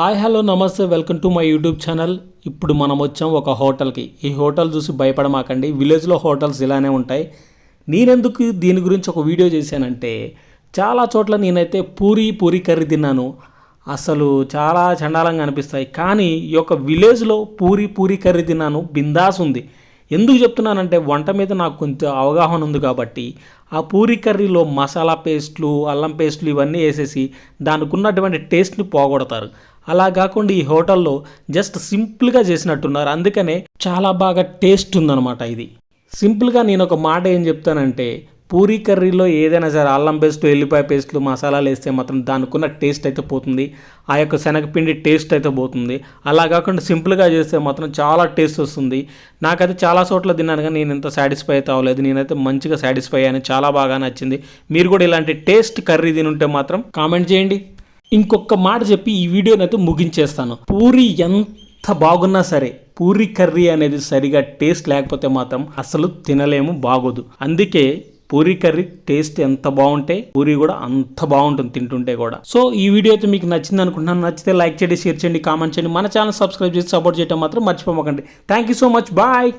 Hi hello నమస్తే welcome to my YouTube channel. ఇప్పుడు మనం వచ్చాం ఒక హోటల్కి. ఈ హోటల్ చూసి భయపడమాకండి. విలేజ్లో హోటల్స్ ఇలానే ఉంటాయి. నేనెందుకు దీని గురించి ఒక వీడియో చేశానంటే చాలా చోట్ల నేనైతే పూరి పూరి కర్రీ తిన్నాను. అసలు చాలా చండాలంగా అనిపిస్తాయి. కానీ ఈ యొక్క విలేజ్లో పూరి పూరి కర్రీ తిన్నాను. బిందాస్ ఉంది. ఎందుకు చెప్తున్నానంటే వంట మీద నాకు కొంచెం అవగాహన ఉంది కాబట్టి ఆ పూరి కర్రీలో మసాలా పేస్ట్లు అల్లం పేస్ట్లు ఇవన్నీ వేసేసి దానికి ఉన్నటువంటి టేస్ట్ని పోగొడతారు. అలా కాకుండా ఈ హోటల్లో జస్ట్ సింపుల్గా చేసినట్టున్నారు. అందుకనే చాలా బాగా టేస్ట్ ఉందన్నమాట ఇది. సింపుల్గా నేను ఒక మాట ఏం చెప్తానంటే పూరీ కర్రీలో ఏదైనా సరే అల్లం పేస్ట్ ఎల్లిపాయ పేస్ట్లు మసాలాలు వేస్తే మాత్రం దానికున్న టేస్ట్ అయితే పోతుంది. ఆ యొక్క శనగపిండి టేస్ట్ అయితే పోతుంది. అలా కాకుండా సింపుల్గా చేస్తే మాత్రం చాలా టేస్ట్ వస్తుంది. నాకైతే చాలా చోట్ల తిన్నాను కానీ నేను ఇంత సాటిస్ఫై అయితే అవ్వలేదు. నేనైతే మంచిగా సాటిస్ఫై అయ్యాను. చాలా బాగా నచ్చింది. మీరు కూడా ఇలాంటి టేస్ట్ కర్రీ తినుంటే మాత్రం కామెంట్ చేయండి. ఇంకొక మాట చెప్పి ఈ వీడియోని అయితే ముగించేస్తాను. పూరి ఎంత బాగున్నా సరే పూరి కర్రీ అనేది సరిగా టేస్ట్ లేకపోతే మాత్రం అసలు తినలేము బాగోదు. అందుకే పూరి కర్రీ టేస్ట్ ఎంత బాగుంటే పూరి కూడా అంత బాగుంటుంది తింటుంటే కూడా. సో ఈ వీడియో అయితే మీకు నచ్చింది అనుకుంటున్నాను. నచ్చితే లైక్ చేయండి షేర్ చేయండి కామెంట్ చేయండి. మన ఛానల్ సబ్స్క్రైబ్ చేసి సపోర్ట్ చేయడం మాత్రం మర్చిపోమకండి. Thank you so much bye